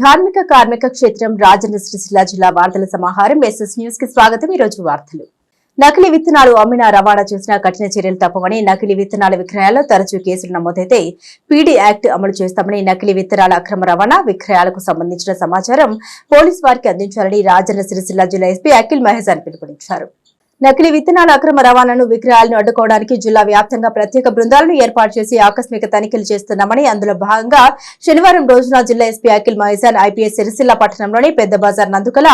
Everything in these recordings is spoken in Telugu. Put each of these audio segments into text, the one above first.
ధార్మిక కార్మిక క్షేత్రం రాజన్న సిరిసిల్ల జిల్లా వార్తల సమాహారం ఎస్ఎస్ న్యూస్కి స్వాగతం. ఈ రోజు వార్తలు. నకిలీ విత్తనాలు అమ్మినా రవాణా చేసినా కఠిన చర్యలు తప్పవని నకిలీ విత్తనాల విక్రయాల్లో తరచూ కేసులు నమోదైతే పీడీ యాక్ట్ అమలు చేస్తామని నకిలీ విత్తనాల అక్రమ రవాణా విక్రయాలకు సంబంధించిన సమాచారం పోలీసు వారికి అందించాలని రాజన్న సిరిసిల్ల జిల్లా ఎస్పీ అఖిల్ మహేజాన్ పిలుపునిచ్చారు. నకిలీ విత్తనాల అక్రమ రవాణాను విక్రయాలను అడ్డుకోవడానికి జిల్లా వ్యాప్తంగా ప్రత్యేక బృందాలను ఏర్పాటు చేసి ఆకస్మిక తనిఖీలు చేస్తున్నామని అందులో భాగంగా శనివారం రోజున జిల్లా ఎస్పీ అఖిల్ మహేజాన్ ఐపీఎస్ సిరిసిల్ల పట్టణంలోని పెద్ద బజార్ నందుకల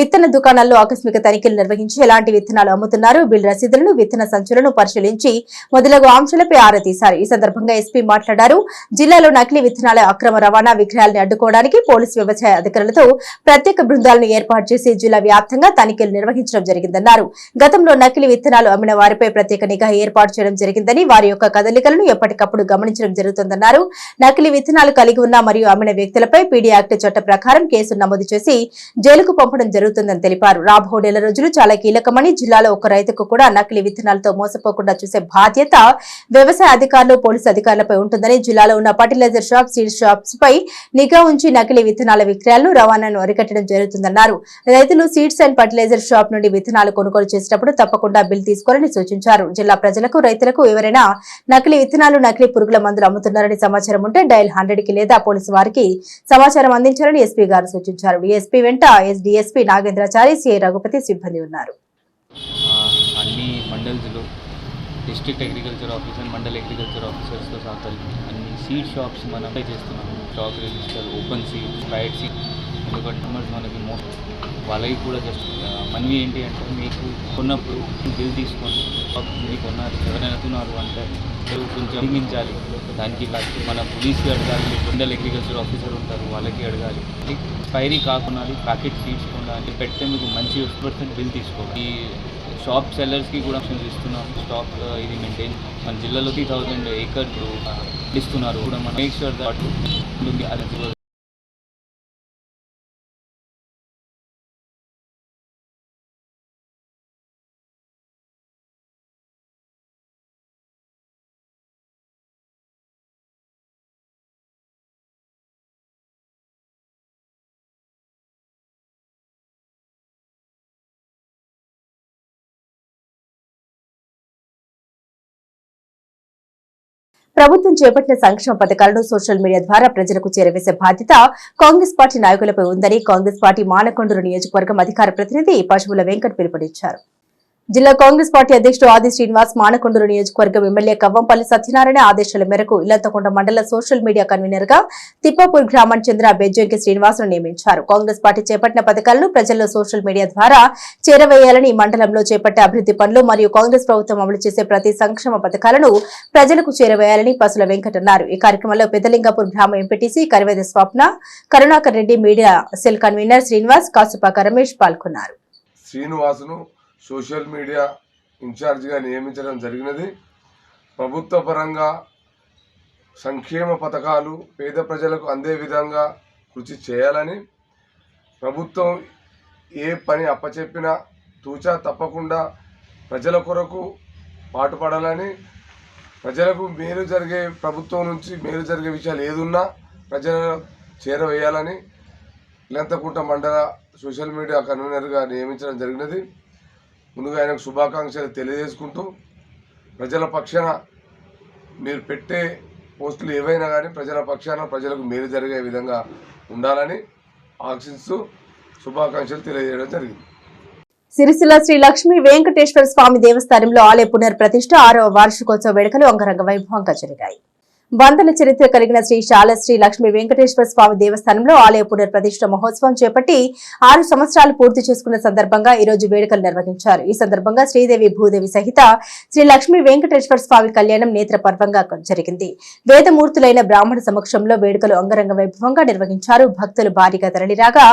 విత్తన దుకాణాల్లో ఆకస్మిక తనిఖీలు నిర్వహించి ఎలాంటి విత్తనాలు అమ్ముతున్నారు బిల్ రసీదులను విత్తన సంచులను పరిశీలించి మొదలగు అంశాలపై ఆరా తీశారు. ఈ సందర్భంగా ఎస్పీ మాట్లాడారు. జిల్లాలో నకిలీ విత్తనాల అక్రమ రవాణా విక్రయాలను అడ్డుకోవడానికి పోలీసు వ్యవసాయ అధికారులతో ప్రత్యేక బృందాలను ఏర్పాటు చేసి జిల్లా వ్యాప్తంగా తనిఖీలు నిర్వహించడం జరిగిందన్నారు. గతంలో నకిలీ విత్తనాలు అమ్మిన వారిపై ప్రత్యేక నిఘా ఏర్పాటు చేయడం జరిగిందని వారి యొక్క కదలికలను ఎప్పటికప్పుడు గమనించడం జరుగుతుందన్నారు. నకిలీ విత్తనాలు కలిగి ఉన్న మరియు అమ్మిన వ్యక్తులపై పీడీ యాక్ట్ చట్ట ప్రకారం కేసు నమోదు చేసి జైలుకు పంపడం జరుగుతుందని తెలిపారు. రాబో నెల రోజులు చాలా కీలకమని జిల్లాలో ఒక రైతుకు కూడా నకిలీ విత్తనాలతో మోసపోకుండా చూసే బాధ్యత వ్యవసాయ అధికారులు పోలీసు అధికారులపై ఉంటుందని జిల్లాలో ఉన్న ఫర్టిలైజర్ షాప్ సీడ్ షాప్స్ పై నిఘా ఉంచి నకిలీ విత్తనాల విక్రయాలను రవాణాను అరికట్టడం జరుగుతుందన్నారు. రైతులు సీడ్స్ అండ్ ఫర్టిలైజర్ షాప్ నుండి విత్తనాలు కొనుగోలు చేసేటప్పుడు తప్పకుండా బిల్ తీసుకోవాలని సూచించారు. జిల్లా ప్రజలకు రైతులకు ఎవరైనా నకిలీ విత్తనాలు నకిలీ పురుగుల మందులు అమ్ముతున్నారని సమాచారం ఉంటే డైల్ హండ్రెడ్కి లేదా పోలీసు వారికి సమాచారం అందించాలని ఎస్పీ గారు సూచించారు. డిఎస్పీ వెంట ఎస్డీఎస్పీ నాగేంద్రాచారి సిఐ రఘుపతి సిబ్బంది ఉన్నారు. అన్ని మండల్స్లో district agriculture officer mandal agriculture ఆఫీసర్స్తో సహకరించి అన్ని సీడ్ షాప్స్ మనం అప్లై చేస్తున్నాము. Stock register open seed fried seed ఎందుకంటే మనకి మోస్ట్ వాళ్ళకి కూడా జస్ట్ మనవి ఏంటి అంటే మీకు కొన్నప్పుడు బిల్ తీసుకొని మీకు కొన్నారు ఎవరైనా తిన్నారు అంటే కొంచెం అడిగించాలి దానికి మన పోలీస్కి అడగాలి మండల్ అగ్రికల్చర్ ఆఫీసర్ ఉంటారు వాళ్ళకి అడగాలి. ఎక్స్పైరీ కాకుండా ప్యాకెట్ సీడ్స్ కొనాలి పెడితే మీకు మంచి పర్సెంట్ బిల్ తీసుకోవాలి. ఈ షాప్ సెల్లర్స్కి కూడా ఆప్షన్స్ ఇస్తున్నాం. స్టాక్ ఇది మెయింటైన్ మన జిల్లాలో త్రీ థౌజండ్ ఏకర్ ఇస్తున్నారు. కూడా మనం మేక్ షూర్ దట్ ఉంటుంది. అది ప్రభుత్వం చేపట్టిన సంక్షేమ పథకాలను సోషల్ మీడియా ద్వారా ప్రజలకు చేరవేసే బాధ్యత కాంగ్రెస్ పార్టీ నాయకులపై ఉందని కాంగ్రెస్ పార్టీ మానకొండూరు నియోజకవర్గం అధికార ప్రతినిధి పశువుల వెంకట్ పిలుపునిచ్చారు. జిల్లా కాంగ్రెస్ పార్టీ అధ్యక్షుడు ఆది శ్రీనివాస్ మానకొండూరు నియోజకవర్గం ఎమ్మెల్యే కవ్వంపల్లి సత్యనారాయణ ఆదేశాల మేరకు ఇల్లంతకొండ మండల సోషల్ మీడియా కన్వీనర్గా తిప్పాపూర్ గ్రామానికి చెందిన బెజ్జంకి శ్రీనివాస్ నియమించారు. కాంగ్రెస్ పార్టీ చేపట్టిన పథకాలను ప్రజల్లో సోషల్ మీడియా ద్వారా చేరవేయాలని మండలంలో చేపట్టే అభివృద్ధి పనులు మరియు కాంగ్రెస్ ప్రభుత్వం అమలు చేసే ప్రతి సంక్షేమ పథకాలను ప్రజలకు చేరవేయాలని పసుల వెంకట్ అన్నారు. ఈ కార్యక్రమంలో పెద్దలింగాపూర్ గ్రామ MPTC Kariveda Swapna Karunakar Reddy media cell convener Srinivas Kasupaka Ramesh పాల్గొన్నారు. శ్రీనివాసును సోషల్ మీడియా ఇన్ఛార్జిగా నియమించడం జరిగినది. ప్రభుత్వ పరంగా సంక్షేమ పథకాలు పేద ప్రజలకు అందే విధంగా కృషి చేయాలని ప్రభుత్వం ఏ పని అప్పచెప్పినా తూచా తప్పకుండా ప్రజల కొరకు పాటుపడాలని ప్రజలకు మేలు జరిగే ప్రభుత్వం నుంచి మేలు జరిగే విషయాలు ఏదున్నా ప్రజలను చేరవేయాలని ఇలంతకుంట మండల సోషల్ మీడియా కన్వీనర్గా నియమించడం జరిగినది. ముందుగా ఆయనకు శుభాకాంక్షలు తెలియజేసుకుంటూ ప్రజల పక్షాన మీరు పెట్టే పోస్టులు ఏవైనా కానీ ప్రజల పక్షాన ప్రజలకు మేలు జరిగే విధంగా ఉండాలని ఆశిస్తూ శుభాకాంక్షలు తెలియజేయడం జరిగింది. సిరిసిల్ల శ్రీ లక్ష్మీ వెంకటేశ్వర స్వామి దేవస్థానంలో ఆలయ పునర్ప్రతిష్ఠ ఆరవ వార్షికోత్సవ వేడుకలు అంగరంగ వైభవంగా జరిగాయి. వందల చరిత్ర కలిగిన శ్రీ శాలశ్రీ లక్ష్మీ వెంకటేశ్వర స్వామి దేవస్థానంలో ఆలయ పునర్ప్రతిష్ఠ మహోత్సవం చేపట్టి ఆరు సంవత్సరాలు పూర్తి చేసుకున్న సందర్భంగా ఈ రోజు వేడుకలు నిర్వహించారు. ఈ సందర్భంగా శ్రీదేవి భూదేవి సహిత శ్రీ లక్ష్మీ వెంకటేశ్వర స్వామి కళ్యాణం నేత్ర పర్వంగా జరిగింది. వేదమూర్తులైన బ్రాహ్మణ సమక్షంలో వేడుకలు అంగరంగ వైభవంగా నిర్వహించారు. భక్తులు భారీగా తరలిరాగా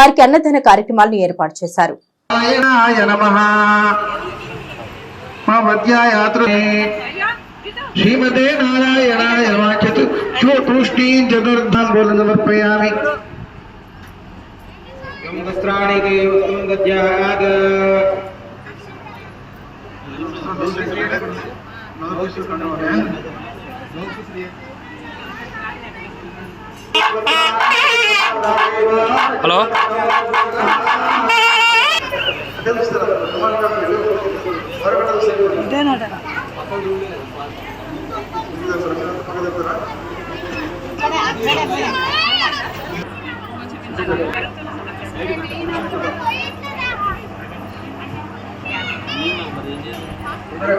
వారికి అన్నదాన కార్యక్రమాలను ఏర్పాటు చేశారు. మా ശ്രീമതേ നാരായണായ വാക്യത്ത് തൂഷ്ണീം ചതുർദ്ധം പോലെ സമർപ്പയാമി ഹലോ? ഇതേ ഇതേനാട്ടാ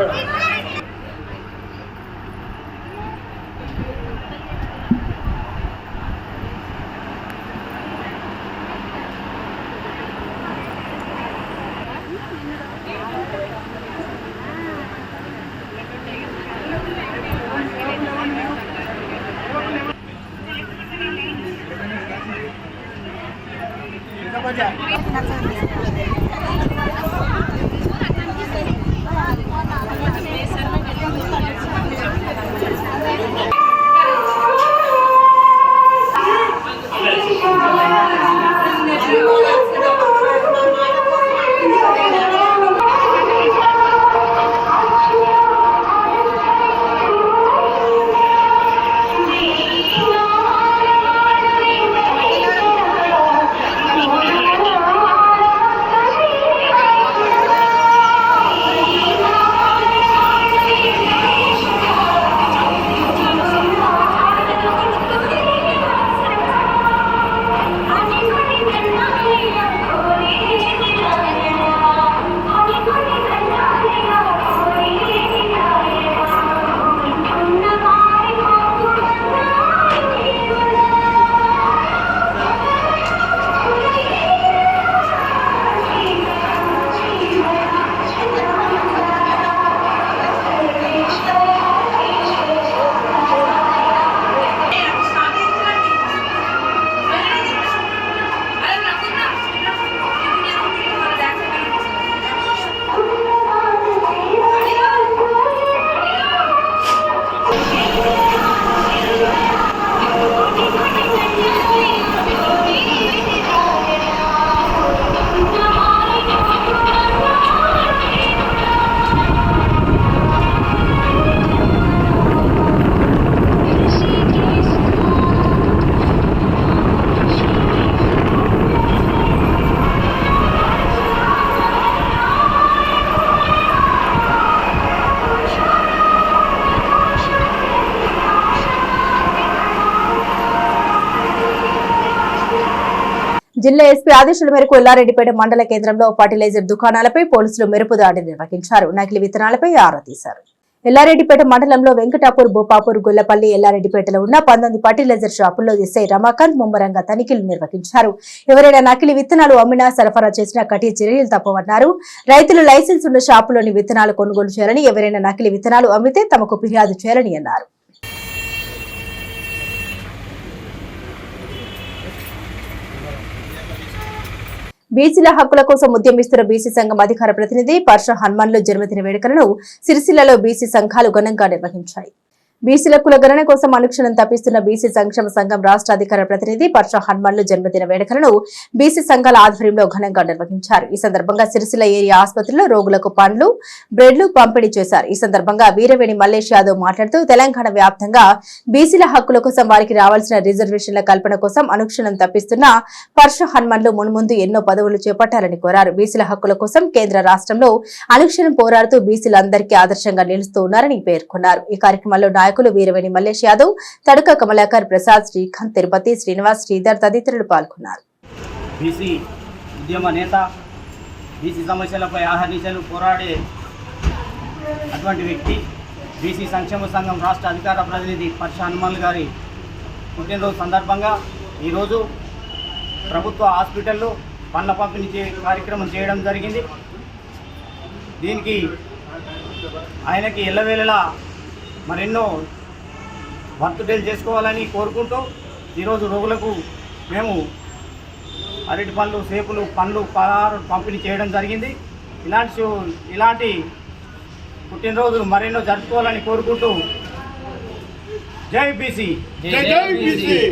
వస్త్రాణి జిల్లా ఎస్పీ ఆదేశాల మేరకు ఎల్లారెడ్డిపేట మండల కేంద్రంలో ఫర్టిలైజర్ దుకాణాలపై పోలీసులు మెరుపు దాడి నిర్వహించారు. నకిలీ విత్తనాలపై ఆరా తీశారు. ఎల్లారెడ్డిపేట మండలంలో వెంకటాపూర్ బోపాపూర్ గొల్లపల్లి ఎల్లారెడ్డిపేటలో ఉన్న పంతొమ్మిది ఫర్టిలైజర్ షాపుల్లో ఎస్ఐ రమాకాంత్ ముమ్మరంగా తనిఖీలు నిర్వహించారు. ఎవరైనా నకిలీ విత్తనాలు అమ్మినా సరఫరా చేసినా కఠిన చర్యలు తప్పవన్నారు. రైతులు లైసెన్స్ ఉన్న షాపులోని విత్తనాలు కొనుగోలు చేయాలని ఎవరైనా నకిలీ విత్తనాలు అమ్మితే తమకు ఫిర్యాదు చేయాలని అన్నారు. బీసీల హక్కుల కోసం ఉద్యమిస్తున్న బీసీ సంఘం అధికార ప్రతినిధి పర్ష హనుమాన్లు జన్మదిన వేడుకలను సిరిసిల్లలో బీసీ సంఘాలు ఘనంగా నిర్వహించాయి. బీసీల కుల గణన కోసం అనుక్షణం తప్పిస్తున్న బీసీ సంక్షేమ సంఘం రాష్ట్ర అధికార ప్రతినిధి పర్ష హనుమాన్లు జన్మదిన వేడుకలను బీసీ సంఘాల ఆధ్వర్యంలో ఘనంగా నిర్వహించారు. ఈ సందర్భంగా సిరిసిల్ల ఏరియా ఆసుపత్రిలో రోగులకు పండ్లు బ్రెడ్లు పంపిణీ చేశారు. ఈ సందర్భంగా వీరవేణి మల్లేష్ యాదవ్ మాట్లాడుతూ తెలంగాణ వ్యాప్తంగా బీసీల హక్కుల కోసం వారికి రావాల్సిన రిజర్వేషన్ల కల్పన కోసం అనుక్షణం తప్పిస్తున్న పర్ష హనుమన్లు మున్ముందు ఎన్నో పదవులు చేపట్టాలని కోరారు. బీసీల హక్కుల కోసం కేంద్ర రాష్ట్రంలో అనుక్షణం పోరాడుతూ బీసీలందరికీ ఆదర్శంగా నిలుస్తూ ఉన్నారని పేర్కొన్నారు. ఈ కార్యక్రమంలో నాయకులు వీరవేణి మల్లేష్ యాదవ్ తడక కమలాకర్ ప్రసాద్ శ్రీకాంత్ తిరుపతి శ్రీనివాస్ శ్రీధర్ తదితరులు పాల్గొన్నారు. బీసీ ఉద్యమ నేత బీసీ సమస్యలపై ఆహర్నిశలు పోరాడే అటువంటి వ్యక్తి బీసీ సంక్షేమ సంఘం రాష్ట్ర అధికార ప్రతినిధి పర్ష హనుమాన్ గారి పుట్టినరోజు సందర్భంగా ఈరోజు ప్రభుత్వ హాస్పిటల్లో పండ్ల పంపిణీ చే కార్యక్రమం చేయడం జరిగింది. దీనికి ఆయనకి ఎల్లవేళలా మరెన్నో బర్త్డేలు చేసుకోవాలని కోరుకుంటూ ఈరోజు రోగులకు మేము అరటి పండ్లు సేపులు పండ్లు పలహారు పంపిణీ చేయడం జరిగింది. ఇలాంటి ఇలాంటి పుట్టినరోజులు మరెన్నో జరుపుకోవాలని కోరుకుంటూ జై బీసీ.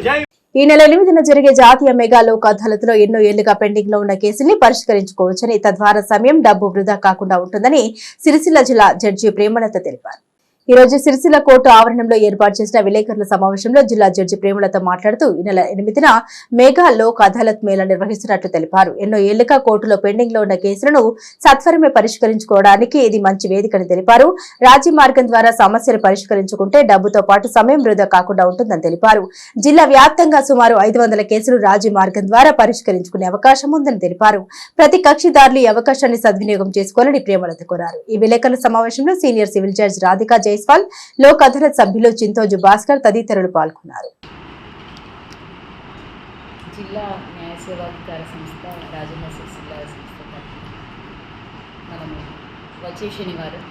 జై ఈ నెల ఎనిమిదిన జరిగే జాతీయ మెగా లోక్ అదాలత్లో ఎన్నో ఏళ్ళుగా పెండింగ్లో ఉన్న కేసుల్ని పరిష్కరించుకోవచ్చని తద్వారా సమయం డబ్బు వృధా కాకుండా ఉంటుందని సిరిసిల్ల జిల్లా జడ్జి ప్రేమలత తెలిపారు. ఈ రోజు సిరిసిల్ల కోర్టు ఆవరణంలో ఏర్పాటు చేసిన విలేకరుల సమావేశంలో జిల్లా జడ్జి ప్రేమలతో మాట్లాడుతూ ఈ నెల ఎనిమిదిన మేఘా లోక్ అదాలత్ మేళ నిర్వహిస్తున్నట్లు తెలిపారు. ఎన్నో ఏళ్ళుగా కోర్టులో పెండింగ్లో ఉన్న కేసులను సత్వరమే పరిష్కరించుకోవడానికి ఇది మంచి వేదికని తెలిపారు. రాజీ మార్గం ద్వారా సమస్యలు పరిష్కరించుకుంటే డబ్బుతో పాటు సమయం వృధా కాకుండా ఉంటుందని తెలిపారు. జిల్లా వ్యాప్తంగా సుమారు ఐదు వందల కేసులు రాజీ మార్గం ద్వారా పరిష్కరించుకునే అవకాశం ఉందని తెలిపారు. ప్రతి కక్షిదారులు ఈ అవకాశాన్ని సద్వినియోగం చేసుకోవాలని ప్రేమలత కోరారు. ఈ విలేకరుల సమావేశంలో senior civil judge Radhika Jaiswal Lok Adalat సభ్యులు చింతోజు భాస్కర్ తదితరులు పాల్గొన్నారు. జిల్లా న్యాయ సేవాధికార సంస్థ రాజన్న సంస్థ మనము వచ్చే శనివారం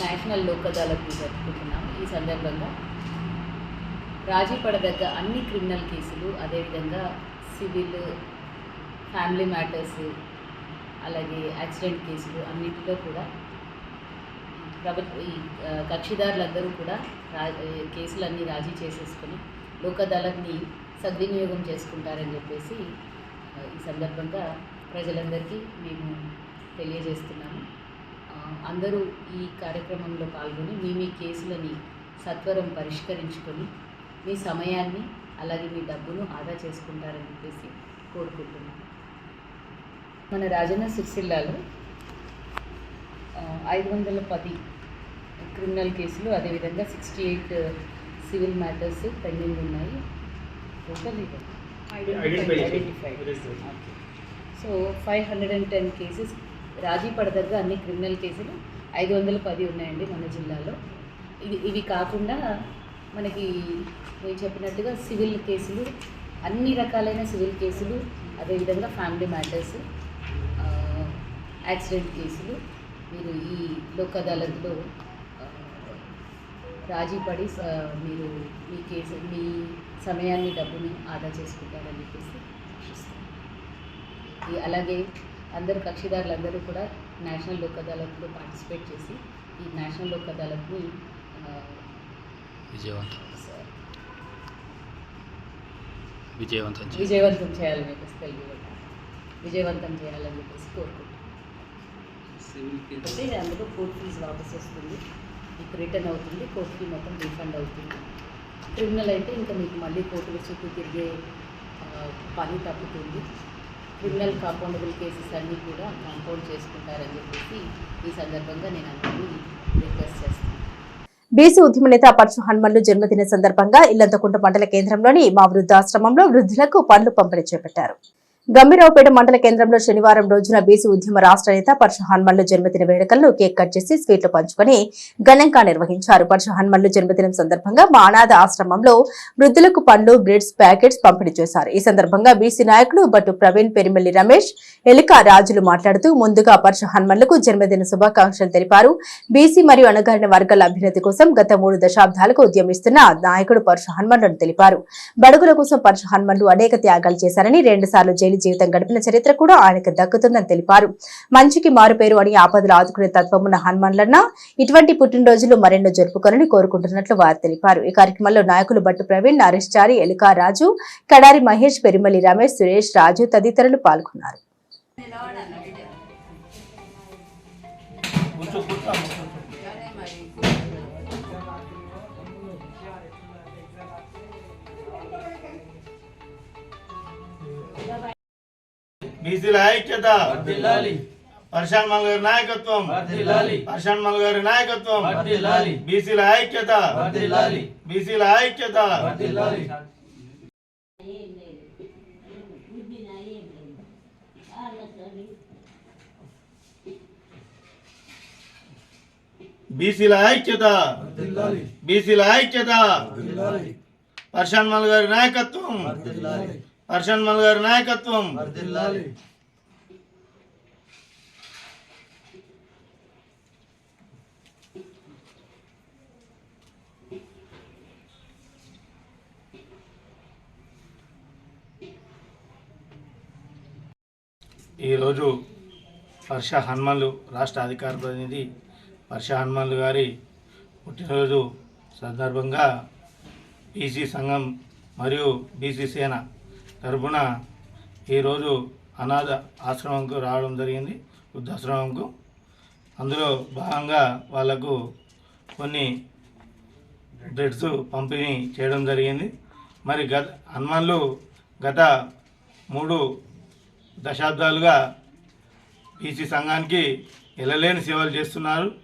నేషనల్ లోక్ అదాలత్ని జరుపుకుంటున్నాం. ఈ సందర్భంగా రాజీ పడదగ్గ అన్ని క్రిమినల్ కేసులు అదేవిధంగా సివిల్ ఫ్యామిలీ మ్యాటర్స్ అలాగే యాక్సిడెంట్ కేసులు అన్నింటిలో కూడా ప్రభుత్వ ఈ కక్షిదారులందరూ కూడా రా కేసులన్నీ రాజీ చేసేసుకొని లోక్ సద్వినియోగం చేసుకుంటారని చెప్పేసి ఈ సందర్భంగా ప్రజలందరికీ మేము తెలియజేస్తున్నాము. అందరూ ఈ కార్యక్రమంలో పాల్గొని మీ మీ కేసులని సత్వరం పరిష్కరించుకొని మీ సమయాన్ని అలాగే మీ డబ్బును ఆదా చేసుకుంటారని చెప్పేసి కోరుకుంటున్నాను మన రాజన్న సిరిసిల్లాలో ఐదు వందల పది క్రిమినల్ కేసులు అదేవిధంగా sixty eight civil matters pending ఉన్నాయి. Total identified so five hundred and ten cases రాజీ పడదగ్గ అన్ని క్రిమినల్ కేసులు ఐదు వందల పది ఉన్నాయండి మన జిల్లాలో. ఇవి ఇవి కాకుండా మనకి నేను చెప్పినట్టుగా సివిల్ కేసులు అన్ని రకాలైన సివిల్ కేసులు అదేవిధంగా ఫ్యామిలీ మ్యాటర్స్ యాక్సిడెంట్ కేసులు మీరు ఈ లోక్ అదాలత్లో రాజీ పడి మీరు మీ కేసు మీ సమయాన్ని డబ్బుని ఆదా చేసుకుంటారని చెప్పేసి. ఈ అలాగే అందరు కక్షిదారులందరూ కూడా నేషనల్ లోక్ అదాలత్లో పార్టిసిపేట్ చేసి ఈ నేషనల్ లోక్ అదాలత్ని విజయవంతం. విజయవంతం విజయవంతం చేయాలని చెప్పేసి తెలుగు విజయవంతం చేయాలని చెప్పేసి కోరుకుంటున్నాను. అంటే అందులో కోర్ట్ ఫీజు వాపస్ వస్తుంది. మీకు రిటర్న్ అవుతుంది. కోర్ట్ ఫీ మొత్తం రీఫండ్ అవుతుంది. క్రిమినల్ అయితే ఇంకా మీకు మళ్ళీ కోర్టుల చుట్టూ తిరిగే పని తప్పుతుంది. క్రిమినల్ కాంపౌండబుల్ కేసెస్ అన్నీ కూడా కాంపౌండ్ చేసుకుంటారని చెప్పేసి ఈ సందర్భంగా నేను అందరినీ రిక్వెస్ట్ చేస్తాను. బీసీ ఉద్యమ నేత పరశు హనుమన్లు జన్మదిన సందర్భంగా ఇల్లంతకుంట మండల కేంద్రంలోని మా వృద్ధాశ్రమంలో వృద్ధులకు పండ్లు పంపిణీ చేపట్టారు. గంభీరావుపేట మండల కేంద్రంలో శనివారం రోజున బీసీ ఉద్యమ రాష్ట్ర నేత పరశు హనుమన్లు జన్మదిన వేడుకల్లో కేక్ కట్ చేసి స్వీట్లు పంచుకొని ఘనంగా నిర్వహించారు. పరశు హనుమన్లు జన్మదినం సందర్భంగా మా అనాథ ఆశ్రమంలో వృద్ధులకు పండ్లు బ్రెడ్స్ ప్యాకెట్స్ పంపిణీ చేశారు. ఈ సందర్భంగా బీసీ నాయకులు బట్టు ప్రవీణ్ పెరిమల్లి రమేష్ ఎలిక రాజులు మాట్లాడుతూ ముందుగా పరశు హనుమన్లకు జన్మదిన శుభాకాంక్షలు తెలిపారు. బీసీ మరియు అణగారిన వర్గాల అభ్యున్నతి కోసం గత మూడు దశాబ్దాలకు ఉద్యమిస్తున్న నాయకుడు పరశు హనుమన్లను తెలిపారు. బడుగుల కోసం పరశు హనుమన్లు అనేక త్యాగాలు చేశారని రెండు సార్లు జైలు జీవితం గడిపిన చరిత్ర కూడా ఆయనకు దక్కుతుందని తెలిపారు. మంచికి మారుపేరు అని ఆపదలు ఆదుకునే తత్వమున్న హనుమన్లన్న ఇటువంటి పుట్టినరోజులు మరెన్నో జరుపుకోనని కోరుకుంటున్నట్లు వారు తెలిపారు. ఈ కార్యక్రమంలో నాయకులు బట్టు ప్రవీణ్ నరేష్ చారి ఎలికా రాజు కడారి మహేష్ పెరిమలి రమేష్ సురేష్ రాజు తదితరులు పాల్గొన్నారు. బీసీల ఐక్యత పర్షాన్ మల్ గారి నాయకత్వం. పర్షాన్ మల్ గారి నాయకత్వం. బీసీల ఐక్యత. బీసీల ఐక్యత. బీసీల ఐక్యత. బీసీల ఐక్యత. పర్షాన్ మల్ గారి నాయకత్వం. పర్షాన్ మల్ గారి నాయకత్వం. ఈరోజు వర్ష హనుమన్లు రాష్ట్ర అధికార ప్రతినిధి వర్ష హనుమన్లు గారి పుట్టినరోజు సందర్భంగా బీసీ సంఘం మరియు బీసీ సేన తరఫున ఈరోజు అనాథ ఆశ్రమంకు రావడం జరిగింది వృద్ధాశ్రమంకు. అందులో భాగంగా వాళ్ళకు కొన్ని బ్రెడ్స్ పంపిణీ చేయడం జరిగింది. మరి గత హనుమాన్లు గత మూడు దశాబ్దాలుగా బీసీ సంఘానికి ఎలలేని సేవలు చేస్తున్నారు.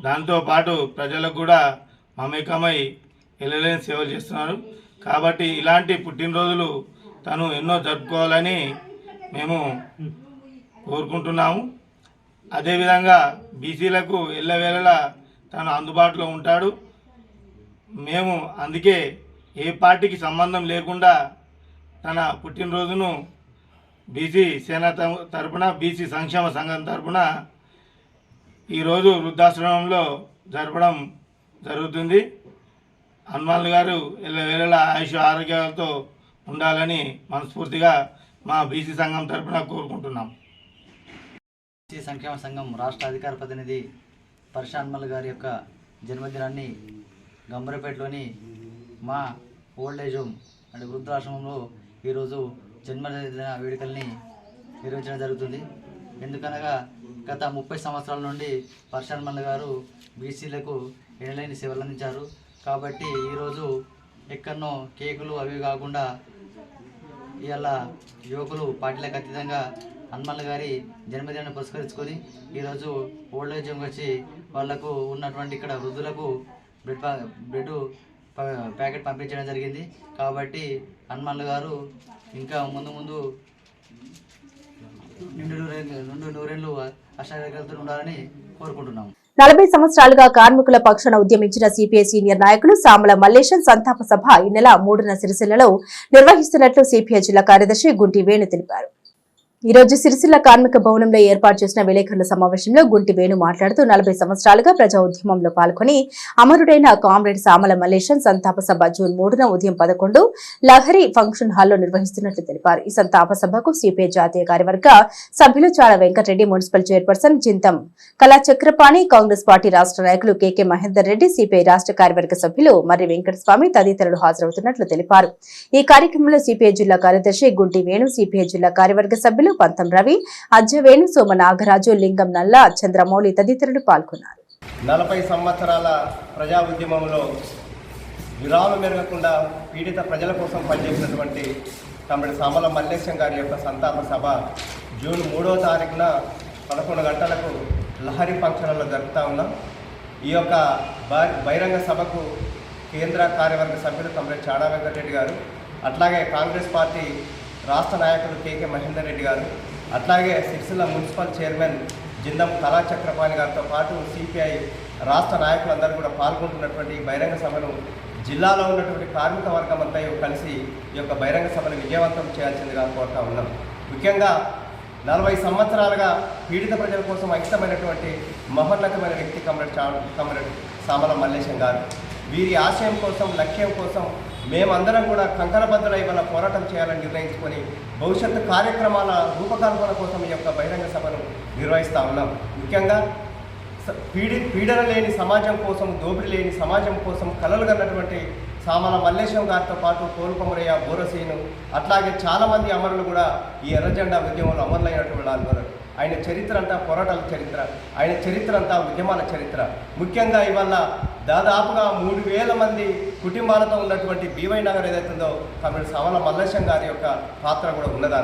దాంతోపాటు ప్రజలకు కూడా మమేకమై ఎలలేని సేవలు చేస్తున్నారు. కాబట్టి ఇలాంటి పుట్టినరోజులు తను ఎన్నో జరుపుకోవాలని మేము కోరుకుంటున్నాము. అదేవిధంగా బీసీలకు ఎల్లవేళలా తను అందుబాటులో ఉంటాడు. మేము అందుకే ఏ పార్టీకి సంబంధం లేకుండా తన పుట్టినరోజును బీసీ సేన త- తరపున బీసీ సంక్షేమ సంఘం తరపున ఈరోజు వృద్ధాశ్రమంలో జరపడం జరుగుతుంది. హనుమాన్ గారు వేళ ఆయుష ఆరోగ్యాలతో ఉండాలని మనస్ఫూర్తిగా మా బీసీ సంఘం తరపున కోరుకుంటున్నాం. బీసీ సంక్షేమ సంఘం రాష్ట్ర అధికార ప్రతినిధి పరశాన్మల్ గారి యొక్క జన్మదినాన్ని గంబరపేటలోని మా ఓల్డ్ ఏజ్ హోమ్ అంటే వృద్ధాశ్రమంలో ఈరోజు జన్మదిన వేడుకల్ని నిర్వహించడం జరుగుతుంది. ఎందుకనగా గత ముప్పై సంవత్సరాల నుండి పరశాన్మల్ గారు బీసీలకు ఎనలేని సేవలు అందించారు. కాబట్టి ఈరోజు ఎక్కడో కేకులు అవి కాకుండా ఇవాళ యువకులు పార్టీలకు అతీతంగా హనుమల్ గారి జన్మదినాన్ని పురస్కరించుకొని ఈరోజు ఓల్డ్ ఏజ్ వచ్చి వాళ్ళకు ఉన్నటువంటి ఇక్కడ వృద్ధులకు బ్రెడ్ బ్రెడ్ ప- ప్యాకెట్ పంపించడం జరిగింది. కాబట్టి హనుమల్ గారు ఇంకా ముందు ముందు నిండు నూరేళ్ళు నిండు నూరేళ్ళు అష్టాగలతో ఉండాలని కోరుకుంటున్నాము. నలభై సంవత్సరాలుగా కార్మికుల పక్షాన ఉద్యమించిన సిపిఐ సీనియర్ నాయకులు సామల మల్లేశం సంతాప సభ ఈ నెల మూడున సిరిసిల్లలో నిర్వహిస్తున్నట్లు సిపిఐ జిల్లా కార్యదర్శి గుంటి వేణు తెలిపారు. ఈ రోజు సిరిసిల్ల కార్మిక భవనంలో ఏర్పాటు చేసిన విలేకరుల సమావేశంలో గుంటి వేణు మాట్లాడుతూ నలభై సంవత్సరాలుగా ప్రజా ఉద్యమంలో పాల్గొని అమరుడైన కామ్రేడ్ సామల మల్లేశం సంతాప సభ జూన్ మూడున ఉదయం పదకొండు లహరి ఫంక్షన్ హాల్లో నిర్వహిస్తున్నట్లు తెలిపారు. ఈ సంతాప సభకు సిపిఐ జాతీయ కార్యవర్గ సభ్యులు చాలా వెంకటరెడ్డి మున్సిపల్ చైర్పర్సన్ చింతం కళా చక్రపాణి కాంగ్రెస్ పార్టీ రాష్ట్ర నాయకులు కెకె మహేందర్ రెడ్డి సిపిఐ రాష్ట్ర కార్యవర్గ సభ్యులు మర్రి వెంకటస్వామి తదితరులు హాజరవుతున్నట్లు తెలిపారు. ఈ కార్యక్రమంలో సిపిఐ జిల్లా కార్యదర్శి గుంటి వేణు సిపిఐ జిల్లా కార్యవర్గ సభ్యులు పంతం రవి అజ్జవేణు సోమ నాగరాజు లింగం నల్ల చంద్రమౌళి తదితరులు పాల్గొన్నారు. నలభై సంవత్సరాల ప్రజా ఉద్యమంలో విరాలు మెరగకుండా పీడిత ప్రజల కోసం పనిచేసినటువంటి తమిడి సామల మల్లేశం గారి యొక్క సంతాప సభ జూన్ మూడో తారీఖున పదకొండు గంటలకు లహరి ఫంక్షన్లో జరుపుతా ఉన్నాం. ఈ యొక్క బహిరంగ సభకు కేంద్ర కార్యవర్గ సభ్యులు తమిడి చాడా వెంకటరెడ్డి గారు అట్లాగే కాంగ్రెస్ పార్టీ రాష్ట్ర నాయకులు కేకే మహేందర్ రెడ్డి గారు అట్లాగే సిరిసిల్ల మున్సిపల్ చైర్మన్ జిందం కళా చక్రపాణి గారితో పాటు సిపిఐ రాష్ట్ర నాయకులందరూ కూడా పాల్గొంటున్నటువంటి బహిరంగ సభను జిల్లాలో ఉన్నటువంటి కార్మిక వర్గం అంతా కలిసి ఈ యొక్క బహిరంగ సభను విజయవంతం చేయాల్సిందిగా కోరుతా ఉన్నాం. ముఖ్యంగా నలభై సంవత్సరాలుగా పీడిత ప్రజల కోసం అంకితమైనటువంటి మహోన్నతమైన వ్యక్తి కమరెడ్ చా కమరెడ్ సామల మల్లేశం గారు. వీరి ఆశయం కోసం లక్ష్యం కోసం మేమందరం కూడా కంకణబద్ధులై మన పోరాటం చేయాలని నిర్ణయించుకొని భవిష్యత్తు కార్యక్రమాల రూపకల్పన కోసం ఈ యొక్క బహిరంగ సభను నిర్వహిస్తూ ఉన్నాం. ముఖ్యంగా స- పీడి పీడన లేని సమాజం కోసం దోపిడీ లేని సమాజం కోసం కలలు కన్నటువంటి సామల మల్లేశం గారితో పాటు కోలుకొమరయ్య బోరసీను అట్లాగే చాలామంది అమరులు కూడా ఈ ఎర్రజెండా ఉద్యమంలో అమరులైనటువంటి వాళ్ళు ఆయన చరిత్ర అంతా పోరాటాల చరిత్ర ఆయన చరిత్ర అంతా ఉద్యమాల చరిత్ర. ముఖ్యంగా ఇవాళ దాదాపుగా మూడు వేల మంది కుటుంబాలతో ఉన్నటువంటి బీవై నగర్ ఏదైతుందో కాబట్టి సవల మల్లేశం గారి యొక్క పాత్ర కూడా ఉన్నది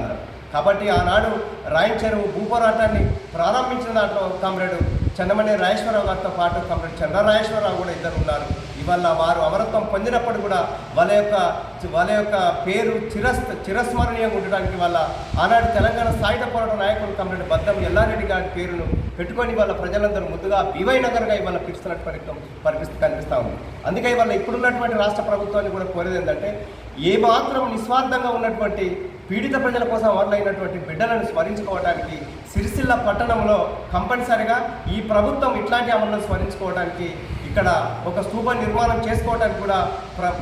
కాబట్టి ఆనాడు రాయన్ చెరువు భూపోరాటాన్ని ప్రారంభించిన దాంట్లో కామ్రేడు చందమణి రాజేశ్వరరావు గారితో పాటు కామ్రేడ్ చంద్రరాజేశ్వరరావు కూడా ఇద్దరు ఉన్నారు. ఇవల్ల వారు అమరత్వం పొందినప్పుడు కూడా వాళ్ళ యొక్క వాళ్ళ యొక్క పేరు చిరస్ చిరస్మరణీయంగా ఉండడానికి వాళ్ళ ఆనాడు తెలంగాణ సాయుధ పోరాట నాయకుడు కామ్రేడ్ బద్దం ఎల్లారెడ్డి గారి పేరును పెట్టుకొని వాళ్ళ ప్రజలందరూ ముద్దుగా బీవై నగర్గా ఇవాళ పిలుస్తున్నట్టు పరిస్థితి పరిస్థితి కనిపిస్తూ ఉంది. అందుకే ఇవాళ ఇప్పుడున్నటువంటి రాష్ట్ర ప్రభుత్వాన్ని కూడా కోరేది ఏంటంటే ఏ మాత్రం నిస్వార్థంగా ఉన్నటువంటి పీడిత ప్రజల కోసం అమరులైనటువంటి బిడ్డలను స్మరించుకోవడానికి సిరిసిల్ల పట్టణంలో కంపల్సరిగా ఈ ప్రభుత్వం ఇట్లాంటి అమరులను స్మరించుకోవడానికి ఇక్కడ ఒక స్తూప నిర్మాణం చేసుకోవడానికి కూడా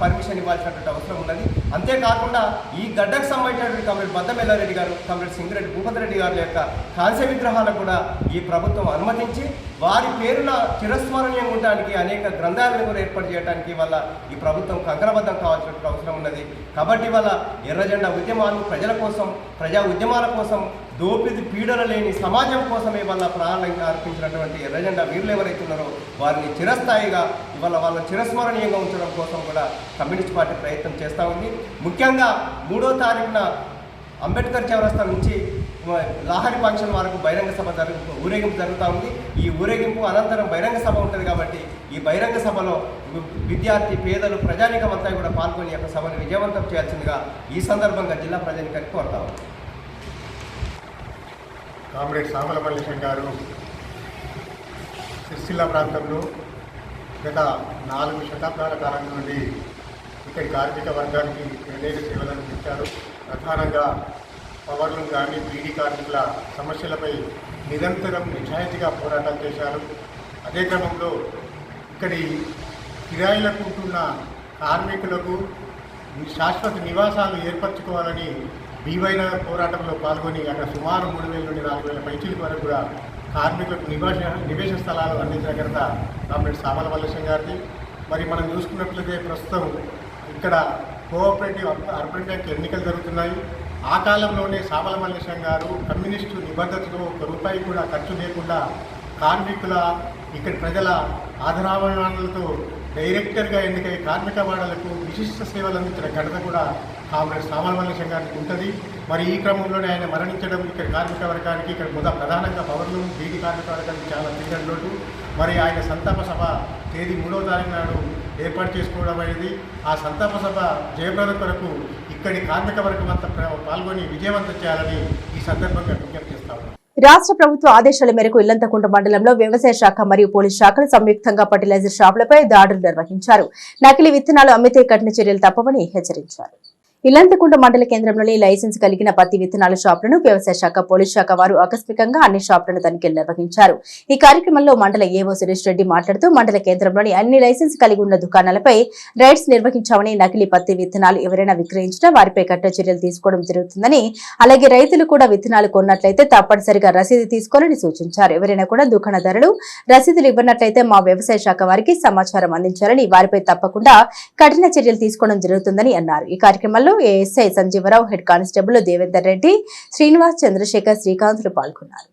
పర్మిషన్ ఇవ్వాల్సినటువంటి అవసరం ఉన్నది. అంతేకాకుండా ఈ గడ్డకు సంబంధించినటువంటి కమిటీ బద్దమెల్లారెడ్డి గారు కమిటీ సింగిరెడ్డి భూపతి రెడ్డి గారి యొక్క కాంస్య విగ్రహాలను కూడా ఈ ప్రభుత్వం అనుమతించి వారి పేరున చిరస్మరణీయం ఉండడానికి అనేక గ్రంథాలను కూడా ఏర్పాటు చేయడానికి వల్ల ఈ ప్రభుత్వం కంకణబద్ధం కావాల్సినటువంటి అవసరం ఉన్నది. కాబట్టి వల్ల ఎర్రజెండా ఉద్యమాలు ప్రజల కోసం ప్రజా ఉద్యమాల కోసం దోపిడి పీడన లేని సమాజం కోసమే వాళ్ళ ప్రాణాలను అర్పించినటువంటి ఎర్రజెండా వీరులు ఎవరైతే ఉన్నారో వారిని చిరస్థాయిగా ఇవాళ వాళ్ళ చిరస్మరణీయంగా ఉంచడం కోసం కూడా కమ్యూనిస్ట్ పార్టీ ప్రయత్నం చేస్తూ ఉంది. ముఖ్యంగా మూడో తారీఖున అంబేద్కర్ చౌరస్తా నుంచి లాహరి ఫంక్షన్ వరకు బహిరంగ సభ జరుగు ఊరేగింపు జరుగుతూ ఉంది. ఈ ఊరేగింపు అనంతరం బహిరంగ సభ ఉంటుంది కాబట్టి ఈ బహిరంగ సభలో విద్యార్థి పేదలు ప్రజానికమంతా కూడా పాల్గొని యొక్క సభను విజయవంతం చేయాల్సిందిగా ఈ సందర్భంగా జిల్లా ప్రజానికానికి కోరుతా ఉంది కామ్రేడ్ సామల మల్లేశం గారు సిరిసిల్ల ప్రాంతంలో గత నాలుగు శతాబ్దాల కాలం నుండి ఇక్కడి కార్మిక వర్గానికి అనేక సేవలు అందించారు. ప్రధానంగా పవర్లు కానీ బీడీ కార్మికుల సమస్యలపై నిరంతరం నిజాయితీగా పోరాటం చేశారు. అదే క్రమంలో ఇక్కడి కిరాయిలకు ఉంటున్న కార్మికులకు శాశ్వత నివాసాలు ఏర్పరచుకోవాలని భీమైన పోరాటంలో పాల్గొని అక్కడ సుమారు మూడు వేల నుండి నాలుగు వేల పైచీల వరకు కూడా కార్మికులకు నివాస నివేశ స్థలాలు అందించిన ఘనత కామ్రేడ్ సామల మల్లేశం గారిది. మరి మనం చూసుకున్నట్లయితే ప్రస్తుతం ఇక్కడ కోఆపరేటివ్ అర్బన్ బ్యాంక్ ఎన్నికలు జరుగుతున్నాయి. ఆ కాలంలోనే సామల మల్లేశం గారు కమ్యూనిస్టు నిబద్ధతతో ఒక రూపాయి కూడా ఖర్చు లేకుండా కార్మికుల ఇక్కడి ప్రజల ఆదరాభిమానాలతో డైరెక్టర్గా ఎన్నికై కార్మిక వాడలకు విశిష్ట సేవలు అందించిన ఘనత కూడా కాంగ్రెస్ సామాన్య గారికి ఉంటుంది. మరి ఈ క్రమంలోనే ఆయన మరణించడం ఇక్కడ కార్మిక వర్గానికి ఇక్కడ మొదట ప్రధానంగా పవర్లు బీడీ కార్మిక వర్గానికి చాలా తీరని మరి ఆయన సంతాప సభ తేదీ మూడవ తారీఖు నాడు ఏర్పాటు చేసుకోవడం అనేది ఆ సంతాప సభ జయప్రద కొరకు ఇక్కడి కార్మిక వర్గం అంతా పాల్గొని విజయవంతం చేయాలని ఈ సందర్భంగా విజ్ఞప్తి రాష్ట్ర ప్రభుత్వ ఆదేశాల మేరకు ఇల్లంతకుంట మండలంలో వ్యవసాయ శాఖ మరియు పోలీస్ శాఖలు సంయుక్తంగా ఫర్టిలైజర్ షాపులపై దాడులు నిర్వహించారు. నకిలీ విత్తనాలు అమ్మితే కఠిన చర్యలు తప్పవని హెచ్చరించారు. ఇల్లంతకుంట మండల కేంద్రంలోని లైసెన్స్ కలిగిన పత్తి విత్తనాల షాపులను వ్యవసాయ శాఖ పోలీస్ శాఖ వారు ఆకస్మికంగా అన్ని షాపులను తనిఖీలు నిర్వహించారు. ఈ కార్యక్రమంలో మండల ఏవో సురేష్ రెడ్డి మాట్లాడుతూ మండల కేంద్రంలోని అన్ని లైసెన్స్ కలిగి ఉన్న దుకాణాలపై రైడ్స్ నిర్వహించామని నకిలీ పత్తి విత్తనాలు ఎవరైనా విక్రయించినా వారిపై కఠిన చర్యలు తీసుకోవడం జరుగుతుందని అలాగే రైతులు కూడా విత్తనాలు కొన్నట్లయితే తప్పనిసరిగా రసీదు తీసుకోవాలని సూచించారు. ఎవరైనా కూడా దుకాణదారులు రసీదులు ఇవ్వనట్లయితే మా వ్యవసాయ శాఖ వారికి సమాచారం అందించాలని వారిపై తప్పకుండా కఠిన చర్యలు తీసుకోవడం జరుగుతుందని అన్నారు. ఈ కార్యక్రమంలో ASI Sanjeevarao head constable Devender Reddy Srinivas Chandrashekar శ్రీకాంత్లు పాల్గొన్నారు.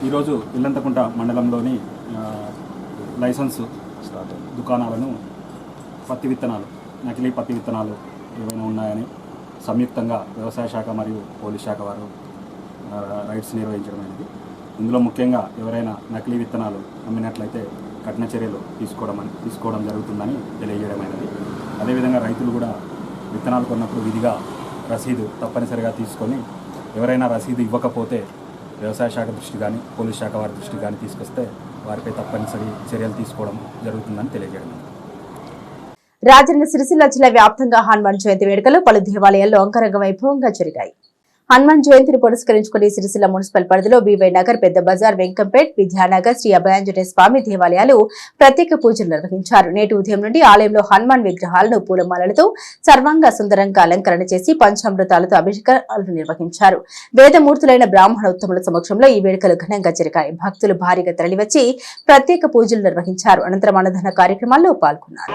ఈరోజు ఇల్లంతకుంట మండలంలోని లైసెన్స్ దుకాణాలను పత్తి విత్తనాలు నకిలీ పత్తి విత్తనాలు ఏమైనా ఉన్నాయని సంయుక్తంగా వ్యవసాయ శాఖ మరియు పోలీస్ శాఖ వారు రైట్స్ రైడ్స్ నిర్వహించడం అనేది ఇందులో ముఖ్యంగా ఎవరైనా నకిలీ విత్తనాలు అమ్మినట్లయితే కఠిన చర్యలు తీసుకోవడం అని తీసుకోవడం జరుగుతుందని తెలియజేయడమైనది. అదేవిధంగా రైతులు కూడా విత్తనాలు కొన్నప్పుడు విధిగా రసీదు తప్పనిసరిగా తీసుకొని ఎవరైనా రసీదు ఇవ్వకపోతే వ్యవసాయ శాఖ దృష్టి కానీ పోలీస్ శాఖ వారి దృష్టి కానీ తీసుకొస్తే వారిపై తప్పనిసరి చర్యలు తీసుకోవడం జరుగుతుందని తెలియజేయడం. రాజన్న సిరిసిల్ల జిల్లా వ్యాప్తంగా హనుమాన్ జయంతి వేడుకలు పలు దేవాలయాల్లో అంగరంగ వైభవంగా జరిగాయి. హనుమాన్ జయంతిని పురస్కరించుకుని సిరిసిల్ల మున్సిపల్ పరిధిలో బీవై నగర్ పెద్ద బజార్ వెంకంపేట్ విద్యానగర్ శ్రీ అభయాంజనేయ స్వామి దేవాలయాలు ప్రత్యేక పూజలు నిర్వహించారు. నేటి ఉదయం నుండి ఆలయంలో హనుమాన్ విగ్రహాలను పూలమాలలతో సర్వాంగ సుందరంగా అలంకరణ చేసి పంచామృతాలతో అభిషేకాలు నిర్వహించారు. వేదమూర్తులైన బ్రాహ్మణోత్తముల సమక్షంలో ఈ వేడుకలు ఘనంగా జరిగాయి. భక్తులు భారీగా తరలివచ్చి ప్రత్యేక పూజలు నిర్వహించారు. అనంతరం అన్నదాన కార్యక్రమాల్లో పాల్గొన్నారు.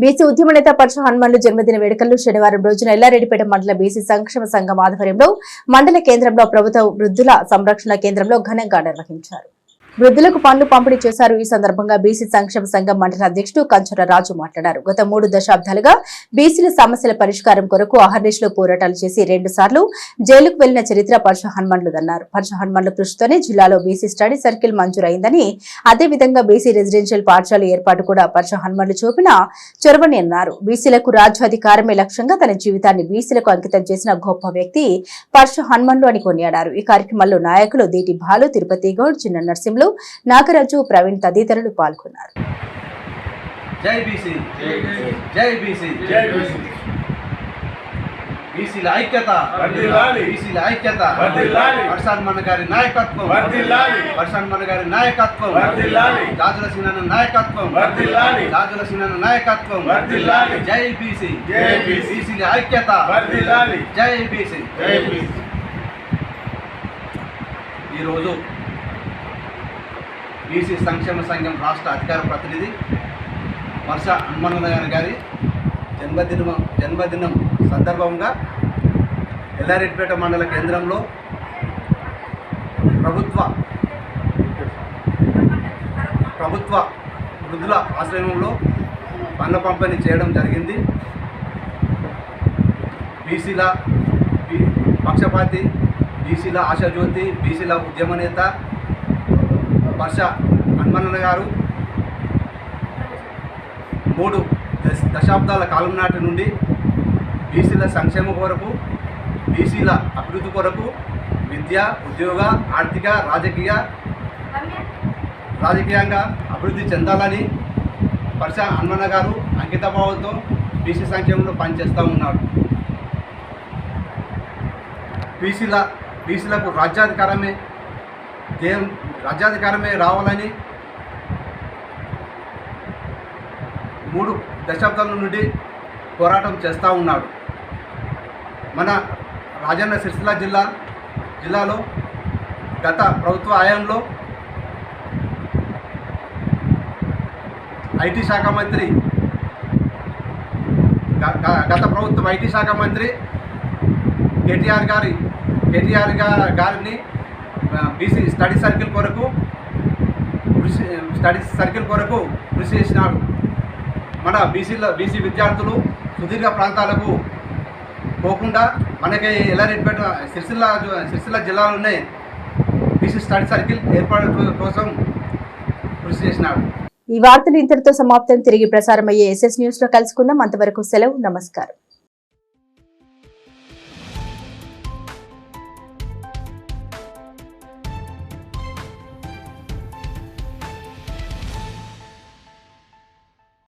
బీసీ ఉద్యమ నేత పరశు హనుమాన్లు జన్మదిన వేడుకలు శనివారం రోజున ఎల్లారెడ్డిపేట మండల బీసీ సంక్షేమ సంఘం ఆధ్వర్యంలో మండల కేంద్రంలో ప్రభుత్వ వృద్ధుల సంరక్షణ కేంద్రంలో ఘనంగా నిర్వహించారు. వృద్ధులకు పనులు పంపిణీ చేశారు. ఈ సందర్భంగా బీసీ సంక్షేమ సంఘం మండల అధ్యక్షుడు కంచర రాజు మాట్లాడారు. గత మూడు దశాబ్దాలుగా బీసీల సమస్యల పరిష్కారం కొరకు అహర్నిశలు పోరాటాలు చేసి రెండు సార్లు జైలుకు వెళ్ళిన చరిత్ర పరశు హనుమాన్లుదన్నారు పరశు హనుమాన్ల కృషితోనే జిల్లాలో బీసీ స్టడీ సర్కిల్ మంజూరైందని అదేవిధంగా బీసీ రెసిడెన్షియల్ పాఠశాల ఏర్పాటు కూడా పరశు హనుమాన్లు చూపిన చొరవని అన్నారు. బీసీలకు రాజ్యాధికారమే లక్ష్యంగా తన జీవితాన్ని బీసీలకు అంకితం చేసిన గొప్ప వ్యక్తి పరశు హనుమాన్లు అని కొనియాడారు. ఈ కార్యక్రమంలో నాయకులు దీటి భాలు తిరుపతి గౌడ్ చిన్న నరసింహులు నాగరాజు ప్రవీణ్ తదితరులు పాల్గొన్నారు. జై బీసీ జై బీసీ జై బీసీ బీసీల ఐక్యత బీసీల ఐక్యత. వర్షాన్ మన గారి నాయకత్వం. వర్షాన్ మన గారి నాయకత్వం. జాజుల సినన్న నాయకత్వం. జాజుల సినన్న నాయకత్వం. జై బీసీ. జై బీసీల ఐక్యత. జై బీసీ. జై బీసీ. ఈరోజు బీసీ సంక్షేమ సంఘం రాష్ట్ర అధికార ప్రతినిధి వర్ష హనుమన్న గారి జన్మదినం జన్మదినం సందర్భంగా ఎల్లారెడ్డిపేట మండల కేంద్రంలో ప్రభుత్వ ప్రభుత్వ వృద్ధుల ఆశ్రమంలో పన్ను పంపిణీ చేయడం జరిగింది. బీసీల బీ- పక్షపాతి బీసీల ఆశాజ్యోతి బీసీల ఉద్యమ నేత వర్ష హనుమన్న గారు మూడు దశ దశాబ్దాల కాలం నాటి నుండి బీసీల సంక్షేమ కొరకు బీసీల అభివృద్ధి కొరకు విద్య ఉద్యోగ ఆర్థిక రాజకీయ రాజకీయంగా అభివృద్ధి చెందాలని పర్ష హనుమన్న గారు అంకితభావంతో బీసీ సంక్షేమంలో పనిచేస్తూ ఉన్నారు. బీసీల బీసీలకు రాజ్యాధికారమే దేం రాజ్యాధికారమే రావాలని మూడు దశాబ్దాల నుండి పోరాటం చేస్తూ ఉన్నాడు. మన రాజన్న సిరిసిల్ల జిల్లా జిల్లాలో గత ప్రభుత్వ హయాంలో ఐటీ శాఖ మంత్రి గత ప్రభుత్వం ఐటీ శాఖ మంత్రి కేటీఆర్ గారి కేటీఆర్ గారిని బీసీ స్టడీ సర్కిల్ కొరకు కృషి స్టడీ సర్కిల్ కొరకు కృషి చేసినాడు. మన బీసీల బీసీ విద్యార్థులు సుదీర్ఘ ప్రాంతాలకు పోకుండా మనకి ఎల్లారెడ్డిపేట సిరిసిల్ల సిరిసిల్ల జిల్లాలోనే బీసీ స్టడీ సర్కిల్ ఏర్పాటు కోసం కృషి చేసినాడు. ఈ వార్తలు ఇంతటితో సమాప్తం. తిరిగి ప్రసారమయ్యే ఎస్ఎస్ న్యూస్లో కలుసుకుందాం. అంతవరకు సెలవు. నమస్కారం.